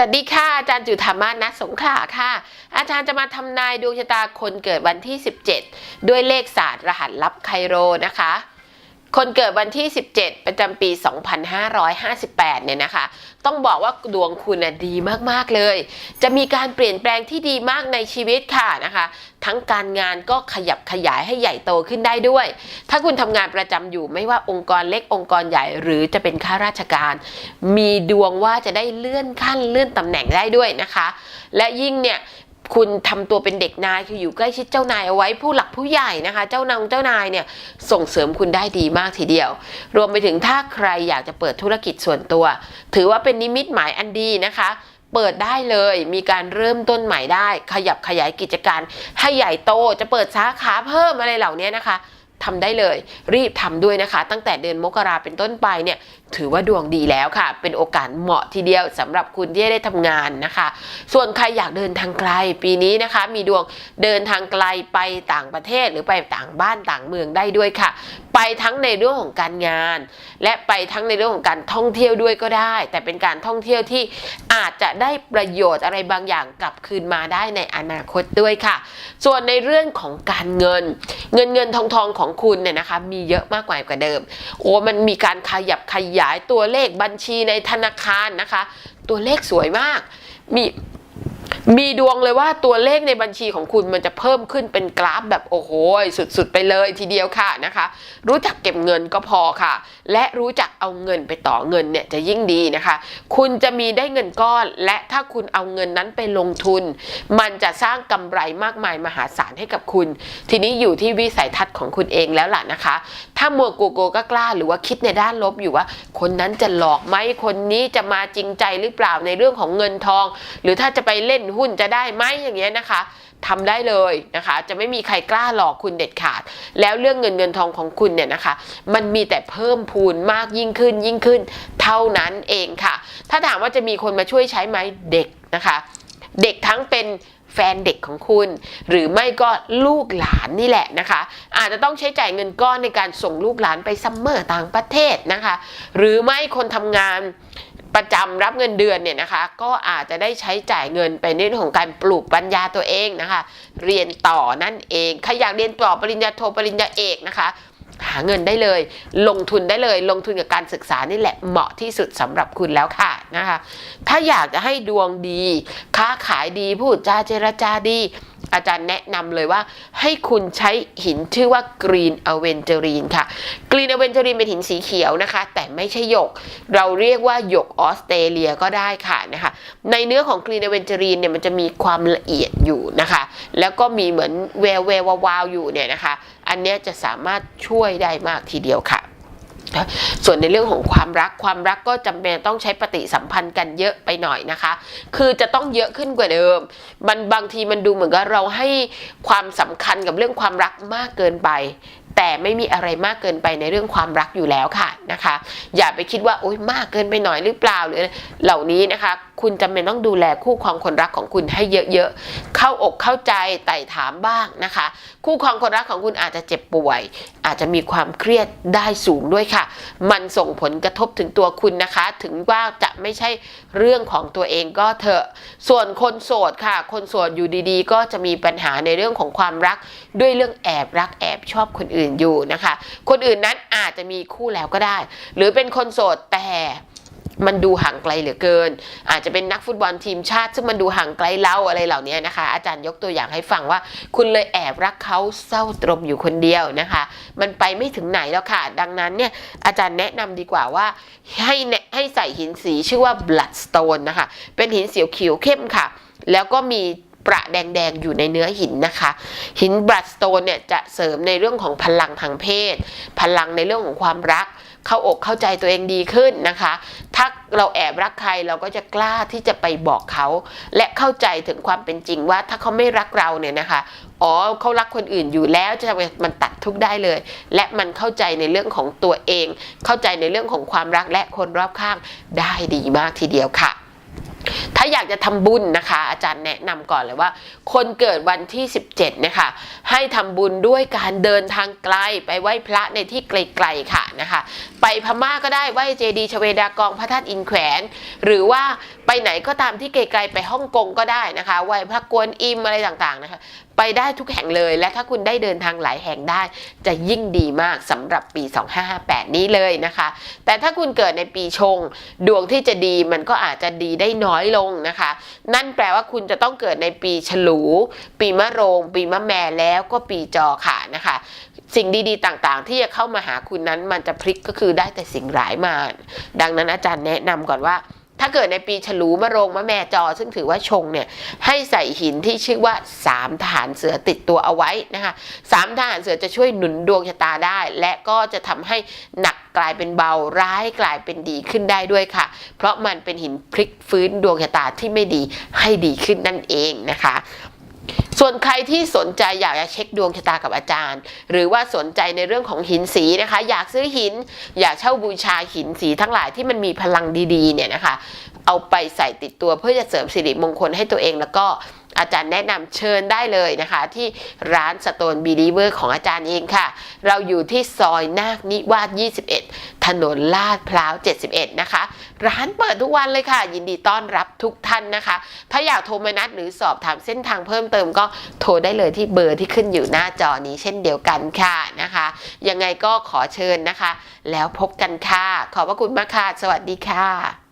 สวัสดีค่ะอาจารย์จุธามาสนักสงขลาค่ะ อาจารย์จะมาทำนายดวงชะตาคนเกิดวันที่ 17 ด้วยเลขศาสตร์รหัสลับไคโรนะคะ คนเกิดวันที่ 17 ประจำปี 2558 เนี่ยนะคะ ต้องบอกว่าดวงคุณน่ะดีมากๆเลย จะมีการเปลี่ยนแปลงที่ดีมากในชีวิตค่ะนะคะ ทั้งการงานก็ขยับขยายให้ใหญ่โตขึ้นได้ด้วย ถ้าคุณทำงานประจำอยู่ไม่ว่าองค์กรเล็กองค์กรใหญ่หรือจะเป็นข้าราชการ มีดวงว่าจะได้เลื่อนขั้นเลื่อนตำแหน่งได้ด้วยนะคะ และยิ่งเนี่ย คุณทำตัวเป็นเด็กนายคืออยู่ใกล้ชิดเจ้านายเอาไว้ผู้หลักผู้ใหญ่นะคะ เจ้านางเจ้านายเนี่ยส่งเสริมคุณได้ดีมากทีเดียว รวมไปถึงถ้าใครอยากจะเปิดธุรกิจส่วนตัว ถือว่าเป็นนิมิตหมายอันดีนะคะ เปิดได้เลยมีการเริ่มต้นใหม่ได้ ขยับขยายกิจการให้ใหญ่โตจะเปิดสาขาเพิ่มอะไรเหล่านี้นะคะ ทำได้เลย รีบทำด้วยนะคะ ตั้งแต่เดือนมกราเป็นต้นไปเนี่ยถือว่าดวงดีแล้วค่ะ เป็นโอกาสเหมาะทีเดียวสำหรับคุณที่ได้ทำงานนะคะ ส่วนใครอยากเดินทางไกลปีนี้นะคะ มีดวงเดินทางไกลไปต่างประเทศหรือไปต่างบ้านต่างเมืองได้ด้วยค่ะ ไปทั้งในเรื่องของการงาน และไปทั้งในเรื่องของการท่องเที่ยวด้วยก็ได้ แต่เป็นการท่องเที่ยวที่อาจจะได้ประโยชน์อะไรบางอย่างกลับคืนมาได้ในอนาคตด้วยค่ะ ส่วนในเรื่องของการเงิน เงินเงินทองทองของของคุณเนี่ยนะคะมีเยอะมากกว่าเดิม โอ้มันมีการขยับขยายตัวเลขบัญชีในธนาคารนะคะ ตัวเลขสวยมาก มี มีดวงเลยว่าตัวเลขในบัญชีของคุณมันจะเพิ่มขึ้นเป็นกราฟแบบโอ้โหสุดๆ ไปเลยทีเดียวค่ะนะคะ รู้จักเก็บเงินก็พอค่ะ และรู้จักเอาเงินไปต่อเงินเนี่ยจะยิ่งดีนะคะ คุณจะมีได้เงินก้อน และถ้าคุณเอาเงินนั้นไปลงทุน มันจะสร้างกำไรมากมายมหาศาลให้กับคุณ ทีนี้อยู่ที่วิสัยทัศน์ของคุณเองแล้วล่ะนะคะถ้ามัวโกโกก็กล้า หรือว่าคิดในด้านลบอยู่ว่า คนนั้นจะหลอกไหมคนนี้จะมาจริงใจหรือเปล่าในเรื่องของเงินทอง หรือถ้าจะไปเล่นหุ้นจะได้ไหมอย่างเงี้ยนะคะทำได้เลยนะคะ จะไม่มีใครกล้าหลอกคุณเด็ดขาด แล้วเรื่องเงินเงินทองของคุณเนี่ยนะคะ มันมีแต่เพิ่มพูนมากยิ่งขึ้นยิ่งขึ้น เท่านั้นเองค่ะ ถ้าถามว่าจะมีคนมาช่วยใช้ไหมเด็กนะคะ เด็กทั้งเป็น แฟนเด็กของคุณ หรือไม่ก็ลูกหลานนี่แหละนะคะ อาจจะต้องใช้จ่ายเงินก้อนในการส่งลูกหลานไปซัมเมอร์ต่างประเทศนะคะ หรือไม่คนทำงานประจำรับเงินเดือนเนี่ยนะคะ ก็อาจจะได้ใช้จ่ายเงินไปในเรื่องของการปลูกปัญญาตัวเองนะคะ เรียนต่อนั่นเองใครอยากเรียนต่อปริญญาโทปริญญาเอกนะคะ หาเงินได้เลย ลงทุนได้เลย ลงทุนกับการศึกษานี่แหละเหมาะที่สุดสำหรับคุณแล้วค่ะนะคะ ถ้าอยากจะให้ดวงดี ค้าขายดีพูดจาเจรจาดี อาจารย์แนะนำเลยว่าให้คุณใช้หินชื่อว่า Green Aventurine ค่ะ Green Aventurine เป็นหินสีเขียวนะคะ แต่ไม่ใช่หยก เราเรียกว่าหยกออสเตรเลียก็ได้ค่ะนะคะในเนื้อของ Green Aventurine เนี่ยมันจะมีความละเอียดอยู่นะคะ แล้วก็มีเหมือนแววแวววาวอยู่เนี่ยนะคะ อันนี้จะสามารถช่วยได้มากทีเดียวค่ะ ส่วนในเรื่องของความรักความรักก็จำเป็นต้องใช้ปฏิสัมพันธ์กันเยอะไปหน่อยนะคะ คือจะต้องเยอะขึ้นกว่าเดิมมันบางทีมันดูเหมือนกับเราให้ความสำคัญกับเรื่องความรักมากเกินไป แต่ไม่มีอะไรมากเกินไปในเรื่องความรักอยู่แล้วค่ะนะคะ อย่าไปคิดว่าโอ๊ยมากเกินไปหน่อยหรือเปล่าหรือเหล่านี้นะคะ คุณจำเป็นต้องดูแลคู่ครองคนรักของคุณให้เยอะๆ เข้าอกเข้าใจไต่ถามบ้างนะคะ คู่ครองคนรักของคุณอาจจะเจ็บป่วย อาจจะมีความเครียดได้สูงด้วยค่ะ มันส่งผลกระทบถึงตัวคุณนะคะ ถึงว่าจะไม่ใช่เรื่องของตัวเองก็เถอะ ส่วนคนโสดค่ะ คนโสดอยู่ดีๆ ก็จะมีปัญหาในเรื่องของความรักด้วยเรื่องแอบรักแอบ ชอบคนอื่นอยู่นะคะ คนอื่นนั้นอาจจะมีคู่แล้วก็ได้ หรือเป็นคนโสดแต่มันดูห่างไกลเหลือเกิน อาจจะเป็นนักฟุตบอลทีมชาติ ซึ่งมันดูห่างไกลเล่าอะไรเหล่านี้นะคะ อาจารย์ยกตัวอย่างให้ฟังว่า คุณเลยแอบรักเขาเศร้าตรมอยู่คนเดียวนะคะ มันไปไม่ถึงไหนแล้วค่ะ ดังนั้นเนี่ยอาจารย์แนะนำดีกว่าว่า ให้ให้ใส่หินสีชื่อว่า bloodstone นะคะ เป็นหินสีเขียวเข้มค่ะ แล้วก็มี ประแดงๆ อยู่ในเนื้อหินนะคะ หินบลัดสโตนเนี่ยจะเสริมในเรื่องของพลังทางเพศ พลังในเรื่องของความรัก เข้าอกเข้าใจตัวเองดีขึ้นนะคะ ถ้าเราแอบรักใครเราก็จะกล้าที่จะไปบอกเขา และเข้าใจถึงความเป็นจริงว่า ถ้าเขาไม่รักเราเนี่ยนะคะอ๋อเขารักคนอื่นอยู่แล้วจะทำมันตัดทุกข์ได้เลย และมันเข้าใจในเรื่องของตัวเอง เข้าใจในเรื่องของความรักและคนรอบข้างได้ดีมากทีเดียวค่ะ ถ้าอยากจะทำบุญนะคะ อาจารย์แนะนำก่อนเลยว่า คนเกิดวันที่ 17นะคะให้ทำบุญด้วยการเดินทางไกลไปไหว้พระในที่ไกลๆค่ะนะคะ ไปพม่าก็ได้ไหว้เจดีย์ชเวดากองพระธาตุอินแขวน หรือว่าไปไหนก็ตามที่ไกลๆไปฮ่องกงก็ได้นะคะไหว้พระกวนอิมอะไรต่างๆนะคะไปได้ทุกแห่งเลยและถ้าคุณได้เดินทางหลายแห่งได้ จะยิ่งดีมากสำหรับปี 2558 นี้เลยนะคะ แต่ถ้าคุณเกิดในปีชง ดวงที่จะดีมันก็อาจจะดีได้น้อยลงนะคะ นั่นแปลว่าคุณจะต้องเกิดในปีฉลู ปีมะโรง ปีมะแม่แล้วก็ปีจอค่ะนะคะ สิ่งดีๆต่างๆ ที่จะเข้ามาหาคุณนั้นมันจะพลิกก็คือได้แต่สิ่งร้ายมา ดังนั้นอาจารย์แนะนำก่อนว่า ถ้าเกิดในปีฉลูมะโรงมะแม่จอ ซึ่งถือว่าชงเนี่ยให้ใส่หินที่ชื่อว่าสามทหารเสือติดตัวเอาไว้นะคะสามทหารเสือจะช่วยหนุนดวงชะตาได้ และก็จะทำให้หนักกลายเป็นเบาร้ายกลายเป็นดีขึ้นได้ด้วยค่ะ เพราะมันเป็นหินพลิกฟื้นดวงชะตาที่ไม่ดีให้ดีขึ้นนั่นเองนะคะ ส่วนใครที่สนใจอยากจะเช็คดวงชะตากับอาจารย์ หรือว่าสนใจในเรื่องของหินสีนะคะ อยากซื้อหิน อยากเช่าบูชาหินสีทั้งหลายที่มันมีพลังดีๆเนี่ยนะคะ เอาไปใส่ติดตัวเพื่อจะเสริมสิริมงคลให้ตัวเองแล้วก็อาจารย์แนะนำเชิญได้เลยนะคะ ที่ร้านสโตนบีลีเวอร์ของอาจารย์เองค่ะ เราอยู่ที่ซอยนาคนิวาส 21 ถนนลาดพร้าว 71 นะคะ ร้านเปิดทุกวันเลยค่ะ ยินดีต้อนรับทุกท่านนะคะ ถ้าอยากโทรมานัดหรือสอบถามเส้นทางเพิ่มเติมก็โทรได้เลยที่เบอร์ที่ขึ้นอยู่หน้าจอนี้เช่นเดียวกันค่ะนะคะ ยังไงก็ขอเชิญนะคะ แล้วพบกันค่ะ ขอบพระคุณมากค่ะ สวัสดีค่ะ